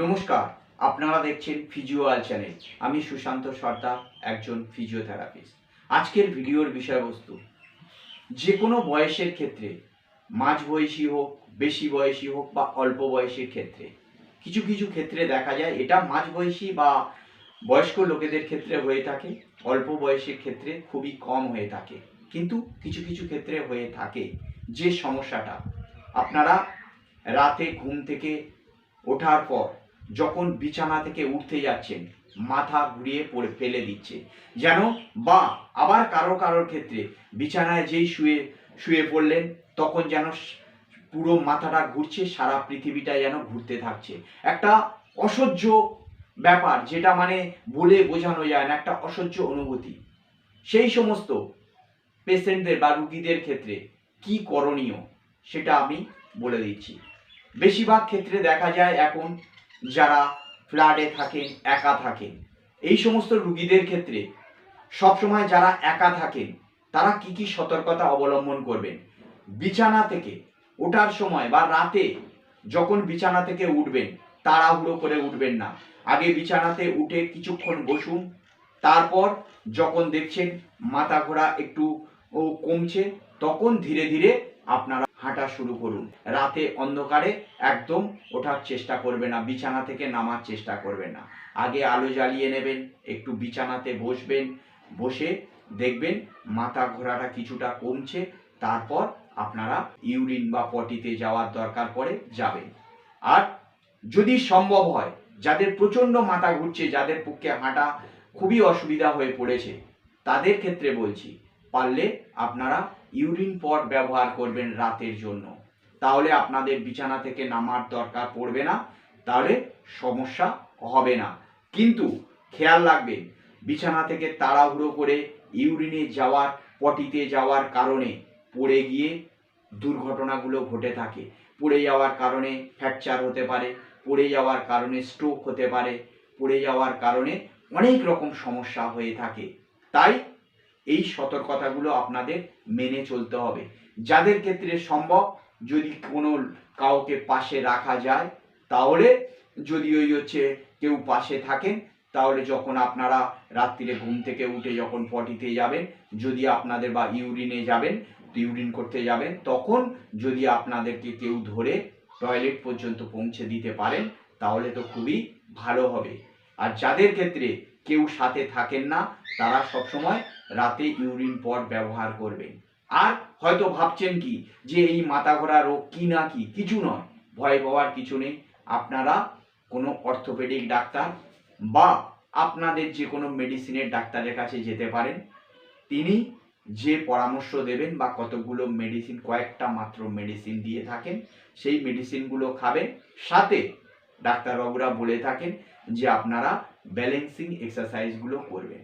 নমস্কার, আপনারা দেখছেন ফিজিওয়াল চ্যানেল আমি সুশান্ত সর্দার একজন ফিজিওথেরাপিস্ট আজকের ভিডিওর বিষয়বস্তু যে কোনো বয়সের ক্ষেত্রে, মাঝ বয়সী হোক, বেশি বয়সী হোক, বা অল্প বয়সের ক্ষেত্রে, কিছু কিছু ক্ষেত্রে দেখা যায়, এটা মাঝ বয়সী বা বয়স্ক লোকেদের ক্ষেত্রে হয়ে থাকে, অল্প বয়সের ক্ষেত্রে খুবই কম হয়ে থাকে, কিন্তু কিছু কিছু ক্ষেত্রে হয়ে থাকে, যে সমস্যাটা, আপনারা রাতে ঘুম থেকে ওঠার পর যখন বিছানা থেকে উঠতে যাচ্ছেন, মাথা ঘুরিয়ে পড়ে ফেলে দিচ্ছে। যেন বা, আবার কারও কারোর ক্ষেত্রে বিছানায় যেই শুয়ে শুয়ে পড়লেন, তখন যেন পুরো মাথাটা ঘুরছে, সারা পৃথিবীটা যেন ঘুরতে থাকছে। একটা অসহ্য ব্যাপার, যেটা মানে বলে বোঝানো যায় না, একটা অসহ্য অনুভূতি। সেই সমস্ত পেশেন্টদের বা রুগীদের ক্ষেত্রে কি করণীয়, সেটা আমি বলে দিচ্ছি। বেশিরভাগ ক্ষেত্রে দেখা যায় এখন যারা ফ্ল্যাটে থাকেন, একা থাকেন। এই সমস্ত রুগীদের ক্ষেত্রে সবসময় যারা একা থাকেন, তারা কি কি সতর্কতা অবলম্বন করবেন? বিছানা থেকে ওঠার সময় বা রাতে যখন বিছানা থেকে উঠবেন, তাড়াহুড়ো করে উঠবেন না। আগে বিছানাতে উঠে কিছুক্ষণ বসুন, তারপর যখন দেখছেন মাথা ঘোরা একটু কমছে, তখন ধীরে ধীরে আপনারা হাঁটা শুরু করুন। রাতে অন্ধকারে একদম ওঠার চেষ্টা করবে না, বিছানা থেকে নামার চেষ্টা করবেন না। আগে আলো জ্বালিয়ে নেবেন, একটু বিছানাতে বসবেন, বসে দেখবেন মাথা ঘোরাটা কিছুটা কমছে, তারপর আপনারা ইউরিন বা পটিতে যাওয়ার দরকার পড়ে যাবেন। আর যদি সম্ভব হয়, যাদের প্রচণ্ড মাথা ঘুরছে, যাদের পক্ষে হাঁটা খুবই অসুবিধা হয়ে পড়েছে, তাদের ক্ষেত্রে বলছি পারলে আপনারা ইউরিন পট ব্যবহার করবেন রাতের জন্য। তাহলে আপনাদের বিছানা থেকে নামার দরকার পড়বে না, তাহলে সমস্যা হবে না। কিন্তু খেয়াল রাখবেন, বিছানা থেকে তাড়াহুড়ো করে ইউরিনে যাওয়ার পটিতে যাওয়ার কারণে পড়ে গিয়ে দুর্ঘটনাগুলো ঘটে থাকে। পড়ে যাওয়ার কারণে ফ্র্যাকচার হতে পারে, পড়ে যাওয়ার কারণে স্ট্রোক হতে পারে, পড়ে যাওয়ার কারণে অনেক রকম সমস্যা হয়ে থাকে। তাই এই সতর্কতাগুলো আপনাদের মেনে চলতে হবে। যাদের ক্ষেত্রে সম্ভব যদি কোনো কাউকে পাশে রাখা যায়, তাহলে যদি ওই হচ্ছে কেউ পাশে থাকেন, তাহলে যখন আপনারা রাত্রিরে ঘুম থেকে উঠে যখন পটিতে যাবেন, যদি আপনাদের বা ইউরিনে যাবেন ইউরিন করতে যাবেন, তখন যদি আপনাদেরকে কেউ ধরে টয়লেট পর্যন্ত পৌঁছে দিতে পারেন, তাহলে তো খুবই ভালো হবে। আর যাদের ক্ষেত্রে কেউ সাথে থাকেন না, তারা সবসময় রাতে ইউরিন পট ব্যবহার করবেন। আর হয়তো ভাবছেন কি, যে এই মাথা ঘোরা রোগ কি না কি? কিছু নয়, ভয় পাওয়ার কিছু নেই। আপনারা কোনো অর্থোপেডিক ডাক্তার বা আপনাদের যে কোনো মেডিসিনের ডাক্তারের কাছে যেতে পারেন। তিনি যে পরামর্শ দেবেন বা কতগুলো মেডিসিন, কয়েকটা মাত্র মেডিসিন দিয়ে থাকেন, সেই মেডিসিনগুলো খাবেন। সাথে ডাক্তারবাবুরা বলে থাকেন যে আপনারা ব্যালেন্সিং এক্সারসাইজগুলো করবেন।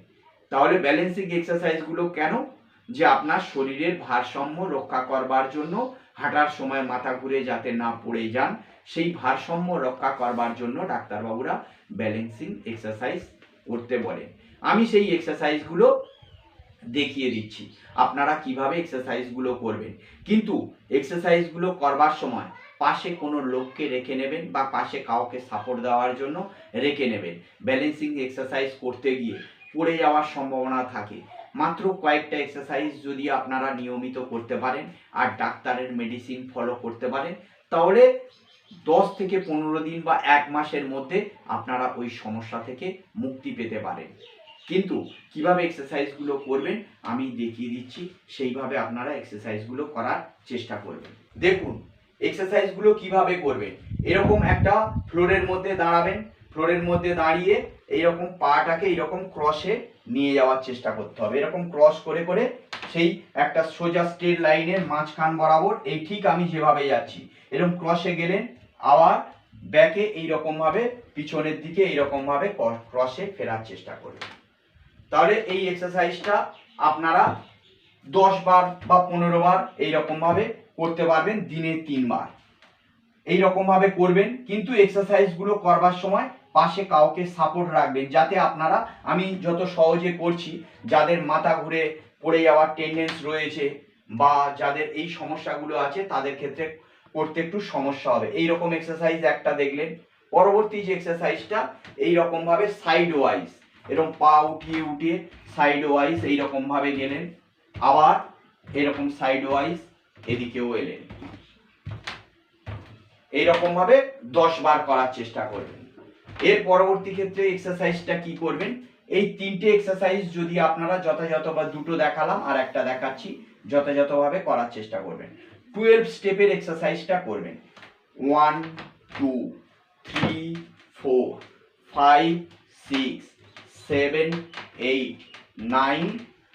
তাহলে ব্যালেন্সিং এক্সারসাইজগুলো কেন? যে আপনার শরীরের ভারসাম্য রক্ষা করবার জন্য হাঁটার সময় মাথা ঘুরে যাতে না পড়ে যান, সেই ভারসাম্য রক্ষা করবার জন্য ডাক্তারবাবুরা ব্যালেন্সিং এক্সারসাইজ করতে বলেন। আমি সেই এক্সারসাইজগুলো দেখিয়ে দিচ্ছি। আপনারা কীভাবে এক্সারসাইজগুলো করবেন। কিন্তু এক্সারসাইজগুলো করবার সময় পাশে কোনো লোককে রেখে নেবেন বা পাশে কাউকে সাপোর্ট দেওয়ার জন্য রেখে নেবেন। ব্যালেন্সিং এক্সারসাইজ করতে গিয়ে পড়ে যাওয়ার সম্ভাবনা থাকে। মাত্র কয়েকটা এক্সারসাইজ যদি আপনারা নিয়মিত করতে পারেন আর ডাক্তারের মেডিসিন ফলো করতে পারেন, তাহলে দশ থেকে পনেরো দিন বা এক মাসের মধ্যে আপনারা ওই সমস্যা থেকে মুক্তি পেতে পারেন। কিন্তু কীভাবে এক্সারসাইজগুলো করবেন আমি দেখিয়ে দিচ্ছি, সেইভাবে আপনারা এক্সারসাইজগুলো করার চেষ্টা করবেন। দেখুন এক্সারসাইজগুলো কীভাবে করবেন? এরকম একটা ফ্লোরের মধ্যে দাঁড়াবেন। ফ্লোরের মধ্যে দাঁড়িয়ে এইরকম পাটাকে এইরকম ক্রসে নিয়ে যাওয়ার চেষ্টা করতে হবে। এরকম ক্রস করে করে সেই একটা সোজা স্ট্রেট লাইনের মাঝখান বরাবর এই ঠিক আমি যেভাবে যাচ্ছি। এরকম ক্রসে গেলেন, আবার ব্যাকে এইরকম ভাবে পিছনের দিকে এইরকম ভাবে ক্রসে ফেরার চেষ্টা করবেন। তাহলে এই এক্সারসাইজটা আপনারা দশ বার বা পনেরো বার এইরকম ভাবে করতে পারবেন দিনে তিনবার। এই রকম ভাবে করবেন, কিন্তু এক্সারসাইজগুলো করবার সময় পাশে কাউকে সাপোর্ট রাখবেন, যাতে আপনারা, আমি যত সহজে করছি, যাদের মাথা ঘুরে পড়ে যাওয়ার টেন্ডেন্স রয়েছে বা যাদের এই সমস্যাগুলো আছে, তাদের ক্ষেত্রে করতে একটু সমস্যা হবে। এই রকম এক্সারসাইজ একটা দেখলেন, পরবর্তী যে এক্সারসাইজটা এই রকম ভাবে সাইড ওয়াইজ এরকম পা উঠিয়ে উঠিয়ে সাইড ওয়াইজ এই রকম ভাবে গেলেন, আবার এরকম সাইড ওয়াইজ এদিকেও এলেন। এইরকম ভাবে দশ বার করার চেষ্টা করবেন। এর পরবর্তী ক্ষেত্রে এক্সারসাইজটা কি করবেন? এই তিনটে এক্সারসাইজ যদি আপনারা যথাযথ বা দুটো দেখালাম, আর একটা দেখাচ্ছি, যথাযথভাবে করার চেষ্টা করবেন। টুয়েলভ স্টেপের এক্সারসাইজটা করবেন। One two three four five six seven eight nine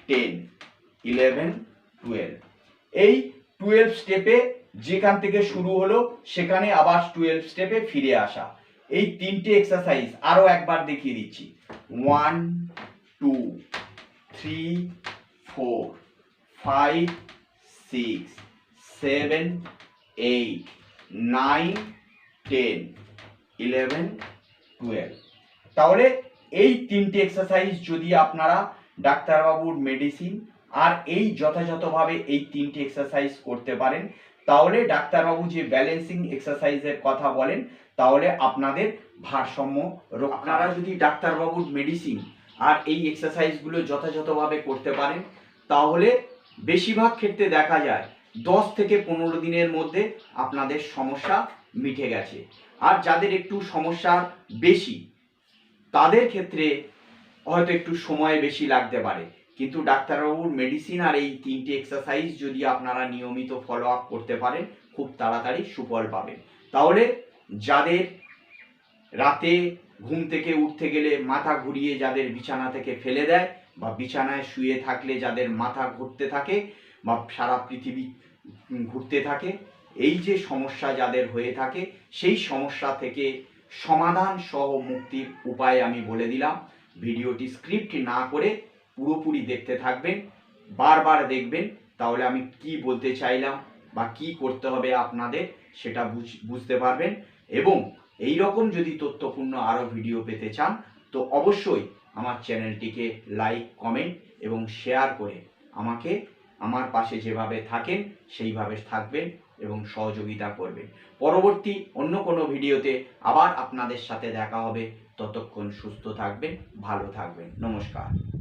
ten eleven twelve এই টুয়েলভ স্টেপে যেখান থেকে শুরু হলো, সেখানে আবার টুয়েলভ স্টেপে ফিরে আসা। এই তিনটে এক্সারসাইজ আরও একবার দেখিয়ে দিচ্ছি। One two three four five six seven eight nine ten eleven twelve তাহলে এই তিনটে এক্সারসাইজ যদি আপনারা ডাক্তারবাবুর মেডিসিন আর এই যথাযথভাবে এই তিনটে এক্সারসাইজ করতে পারেন। তাহলে ডাক্তারবাবু যে ব্যালেন্সিং এক্সারসাইজের কথা বলেন, তাহলে আপনাদের ভারসাম্য আপনারা যদি ডাক্তারবাবুর মেডিসিন আর এই এক্সারসাইজগুলো যথাযথভাবে করতে পারেন, তাহলে বেশিরভাগ ক্ষেত্রে দেখা যায় দশ থেকে পনেরো দিনের মধ্যে আপনাদের সমস্যা মিটে গেছে। আর যাদের একটু সমস্যা বেশি, তাদের ক্ষেত্রে হয়তো একটু সময় বেশি লাগতে পারে। কিন্তু ডাক্তারবাবুর মেডিসিন আর এই তিনটে এক্সারসাইজ যদি আপনারা নিয়মিত ফলো আপ করতে পারেন, খুব তাড়াতাড়ি সুফল পাবেন। তাহলে যাদের রাতে ঘুম থেকে উঠতে গেলে মাথা ঘুরিয়ে যাদের বিছানা থেকে ফেলে দেয় বা বিছানায় শুয়ে থাকলে যাদের মাথা ঘুরতে থাকে বা সারা পৃথিবী ঘুরতে থাকে, এই যে সমস্যা যাদের হয়ে থাকে, সেই সমস্যা থেকে সমাধান সহ মুক্তির উপায় আমি বলে দিলাম। ভিডিওটি স্ক্রিপ্ট না করে পুরোপুরি দেখতে থাকবেন, বারবার দেখবেন, তাহলে আমি কি বলতে চাইলাম বা কি করতে হবে আপনাদের সেটা বুঝ- বুঝতে পারবেন। এবং এই রকম যদি তথ্যপূর্ণ আরও ভিডিও পেতে চান, তো অবশ্যই আমার চ্যানেলটিকে লাইক, কমেন্ট এবং শেয়ার করে আমাকে আমার পাশে যেভাবে থাকেন, সেইভাবে থাকবেন এবং সহযোগিতা করবেন। পরবর্তী অন্য কোনো ভিডিওতে আবার আপনাদের সাথে দেখা হবে। ততক্ষণ সুস্থ থাকবেন, ভালো থাকবেন। নমস্কার।